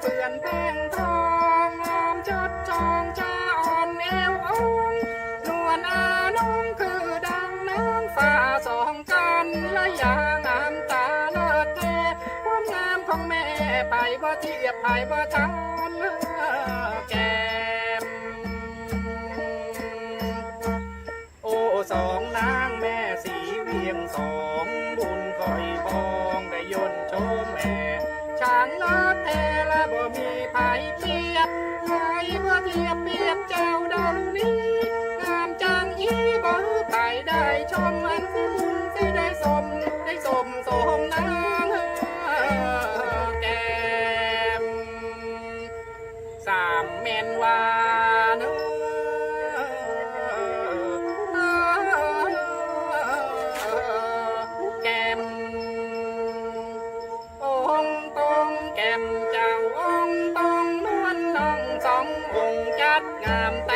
เพื่อนแพงทองงามจดจองจะอ่อนเอวองนวลอาน้องคือดังนางฟ้าสองกันและยางามตาเลิศเทความงามของแม่ไปบ่เทียบไปบ่ทันแก้มโอ้สองนางแม่สีเวียงสองบุญคอยบองได้ยนโชมแม่ช้างเลิศแท้ ยบเปียบเจ้าดาวนี้ งามจังอีบ่ไปได้ชมมัน ดงามต่